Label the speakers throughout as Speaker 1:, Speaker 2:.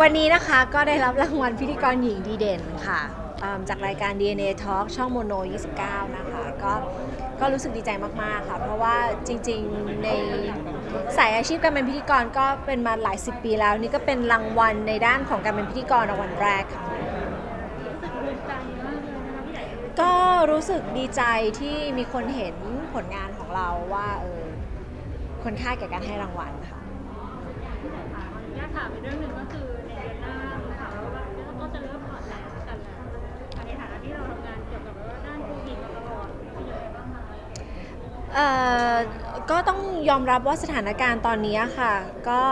Speaker 1: วันนี้นะ
Speaker 2: คะก็ได้รับรางวัลพิธีกรหญิงดีเด่นค่ะจากรายการ DNA Talk ช่องโมโน 29 นะคะ ก็ก็รู้สึกดีใจมาก ๆ ค่ะ เพราะว่าจริง ๆ ในสายอาชีพการเป็นพิธีกรก็เป็นมาหลายสิบปีแล้ว นี่ก็เป็นรางวัลในด้านของการเป็นพิธีกรรางวัลแรกค่ะ
Speaker 1: รู้สึกภูมิใจ ก็
Speaker 2: รู้สึกดีใจที่มีคนเห็นผลงานของเราว่าเออคนค่าแก่การให้รางวัลค่ะ
Speaker 1: พี่ใหญ่ค่ะขออนุญาตถามอีกเรื่องหนึ่งก็คือในเดือนหน้านะคะแล้วก็ก็จะเริ่มผ่อนแล้วกันแล้วในฐานะที่เราทำงานเกี่ยวกับด้านโควิดมาตลอดเป็นยังไงบ้างคะ
Speaker 2: เอ่อก็ต้องยอมรับว่าสถานการณ์ตอนนี้ค่ะ ก็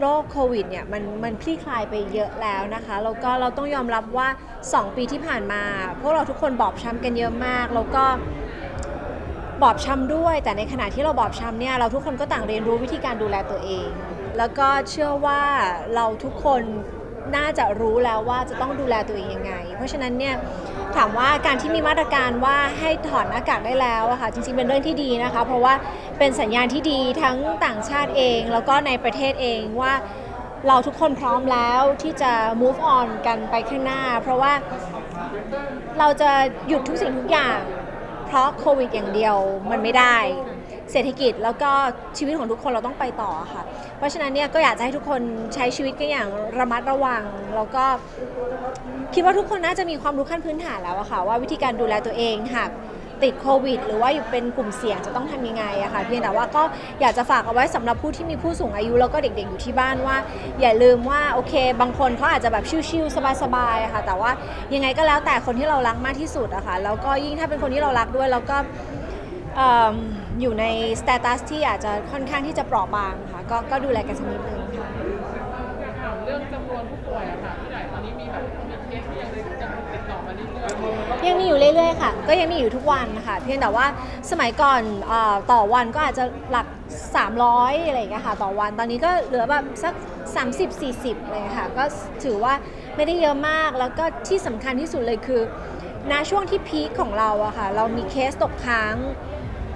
Speaker 2: โรคโควิดเนี่ยมันมันคลี่คลายไปเยอะแล้วนะคะแล้วก็เราต้องยอมรับว่า 2 ปีที่ผ่านมา พวกเราทุกคนบอบช้ำกันเยอะมากแล้วก็บอบช้ำด้วย แต่ในขณะที่เราบอบช้ำเนี่ยเราทุกคนก็ต่างเรียนรู้วิธีการดูแลตัวเอง แล้วก็เชื่อว่าเราทุกคนน่าจะรู้แล้วว่าจะต้องดูแลตัวเองยังไง เพราะฉะนั้นเนี่ย ถามว่าการที่มีมาตรการว่าให้ถอดหน้ากากได้แล้วอะค่ะจริงๆเป็นเรื่องที่ดีนะคะ เพราะว่าเป็นสัญญาณที่ดีทั้งต่างชาติเอง แล้วก็ในประเทศเองว่าเราทุกคนพร้อมแล้วที่จะ move on กันไปข้างหน้า เพราะว่าเราจะหยุดทุกสิ่งทุกอย่าง เพราะโควิดอย่างเดียวมันไม่ได้เศรษฐกิจแล้วก็ชีวิตของทุกคนเราต้องไปต่อค่ะ เพราะฉะนั้นเนี่ยก็อยากจะให้ทุกคนใช้ชีวิตกันอย่างระมัดระวัง แล้วก็ คิดว่าทุกคนน่าจะมีความรู้ขั้นพื้นฐานแล้วอะค่ะ ว่าวิธีการดูแลตัวเองหากติดโควิด หรือว่าอยู่เป็นกลุ่มเสี่ยงจะต้องทำยังไงอะค่ะเพียงแต่ว่าก็อยากจะฝากเอาไว้สำหรับผู้ที่มีผู้สูงอายุแล้วก็เด็กๆอยู่ที่บ้านว่า อย่าลืมว่าโอเค บางคนเขาอาจจะแบบชิลๆสบายๆอะค่ะ แต่ว่ายังไงก็แล้วแต่คนที่เรารักมากที่สุดอะค่ะแล้วก็ยิ่งถ้าเป็นคนที่เรารักด้วยแล้วก็อยู่ในสเตตัสที่อาจจะค่อนข้างที่จะเปราะบางค่ะก็ก็ดูแลกันสักนิดนึงค่ะ
Speaker 3: เรื่องจำนวนผู้ป่วยอะค่ะ
Speaker 2: ยังมีอยู่เรื่อยๆค่ะ ก็ยังมีอยู่ทุกวันค่ะ เพียงแต่ว่าสมัยก่อนเออต่อวันก็อาจจะหลัก 300อะไรอย่างเงี้ยค่ะ ต่อวันตอนนี้ก็เหลือแบบสัก 30-40อะไรอย่างเลยค่ะก็ถือว่าไม่ได้เยอะมากแล้วก็ที่สำคัญที่สุดเลยคือณช่วงที่พีคของเราอะค่ะเรามีเคสตกค้าง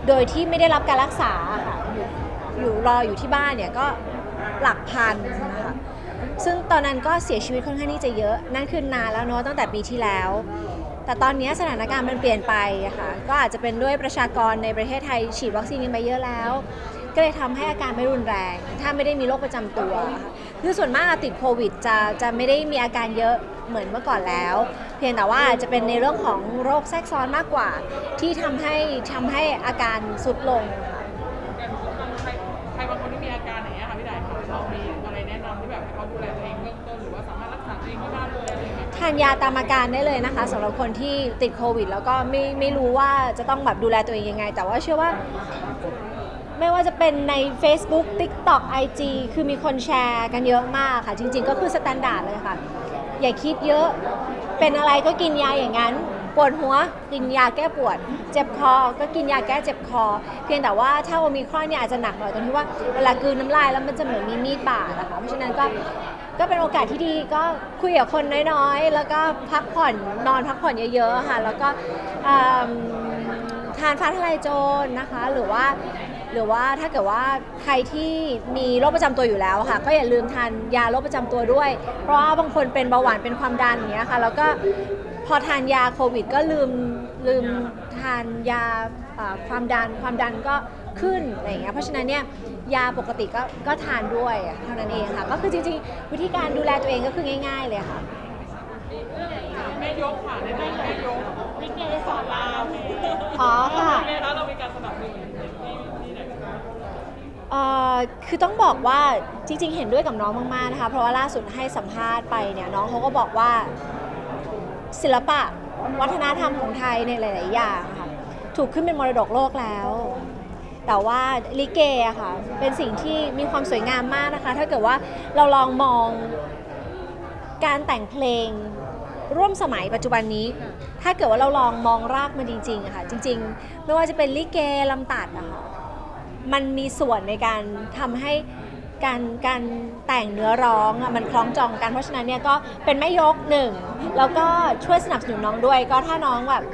Speaker 2: โดยที่ไม่ได้รับการรักษาค่ะอยู่อยู่รออยู่ที่บ้านเนี่ยก็หลักพันนะคะซึ่งตอนนั้นก็เสียชีวิตค่อนข้างที่จะเยอะ นั่นคือนานแล้วเนาะตั้งแต่ปีที่แล้ว แต่ตอนนี้สถานการณ์มันเปลี่ยนไปค่ะก็อาจจะเป็นด้วยประชากรในประเทศไทยฉีดวัคซีนกันไปเยอะแล้ว ก็เลยทำให้อาการไม่รุนแรง ถ้าไม่ได้มีโรคประจำตัวค่ะคือส่วนมากติดโควิดจะจะไม่ได้มีอาการเยอะเหมือนเมื่อก่อนแล้ว เพียงแต่ว่าจะเป็นในเรื่องของโรคแทรกซ้อนมากกว่า ที่ทำให้ทำให้อาการสุดลงค่ะ
Speaker 3: ใครบางคนที่มีอาการอย่างเงี้ยค่ะพี่ใหญ่ค่ะเรามีอะไรแนะนำที่แบบให้เขาดูแลตัวเองเบื้องต้นหรือว่าสามารถรักษาตัวเองที่บ้านเลย
Speaker 2: ทานยาตามอาการได้เลยนะคะสำหรับคนที่ติดโควิด แล้วก็ไม่ไม่รู้ว่าจะต้องแบบดูแลตัวเองยังไง แต่ว่าเชื่อว่าไม่ว่าจะเป็นใน Facebook TikTok IG คือมีคนแชร์กันเยอะมากค่ะ จริง ๆ ก็คือสแตนดาร์ดเลยค่ะ อย่าคิดเยอะเป็นอะไรก็กินยาอย่างนั้น ปวดหัวกินยาแก้ปวด เจ็บคอก็กินยาแก้เจ็บคอ เพียงแต่ว่าถ้าโอมิครอนเนี่ยอาจจะหนักหน่อยตรงที่ว่าเวลากืนน้ำลายแล้วมันจะเหมือนมีมีดบาดนะคะเพราะฉะนั้นก็ ก็เป็นโอกาสที่ดีก็คุยกับคนน้อยๆ แล้วก็พักผ่อนนอนพักผ่อนเยอะๆค่ะ แล้วก็ทานฟ้าทลายโจรนะคะ หรือว่าหรือว่าถ้าเกิดว่าใครที่มีโรคประจำตัวอยู่แล้วค่ะ ก็อย่าลืมทานยาโรคประจำตัวด้วย เพราะว่าบางคนเป็นเบาหวานเป็นความดันอย่างเงี้ยค่ะ แล้วก็พอทานยาโควิด ก็ลืมลืมทานยาความดันความดันก็ ขึ้นอะไรอย่างเงี้ยเพราะฉะนั้นเนี่ยยาปกติก็ก็ทานด้วยเท่านั้นเองค่ะ ก็คือจริงๆ วิธีการดูแลตัวเองก็คือง่าย ๆ เลยค่ะ
Speaker 3: แม่ยกค่ะในเรื่องแม่ยก
Speaker 1: ลิเกสอนราม
Speaker 2: อ๋อค่ะ
Speaker 3: แม่แล้วเรามีการสนับสนุนที่ที่ไหนบ้าง
Speaker 2: เอ่อคือต้องบอกว่าจริง ๆ เห็นด้วยกับน้องมากๆนะคะ เพราะว่าล่าสุดให้สัมภาษณ์ไปเนี่ยน้องเขาก็บอกว่าศิลปะวัฒนธรรมของไทยในหลาย ๆ อย่างค่ะถูกขึ้นเป็นมรดกโลกแล้ว แต่ว่าลิเกอะค่ะ เป็นสิ่งที่มีความสวยงามมากนะคะ ถ้าเกิดว่าเราลองมองการแต่งเพลงร่วมสมัยปัจจุบันนี้ ถ้าเกิดว่าเราลองมองรากมันจริงๆอะค่ะ จริง ๆ ไม่ว่าจะเป็นลิเกลำตัดอะค่ะมันมีส่วนในการทำให้การการแต่งเนื้อร้องอะมันคล้องจองกันเพราะฉะนั้นเนี่ยก็เป็นแม่ยกหนึ่งแล้วก็ช่วยสนับสนุนน้องด้วย ก็ถ้าน้องแบบ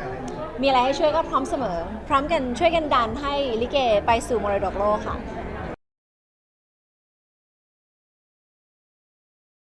Speaker 2: มีอะไรให้ช่วยก็พร้อมเสมอ พร้อมกันช่วยกันดันให้ลิเกไปสู่มรดกโลกค่ะ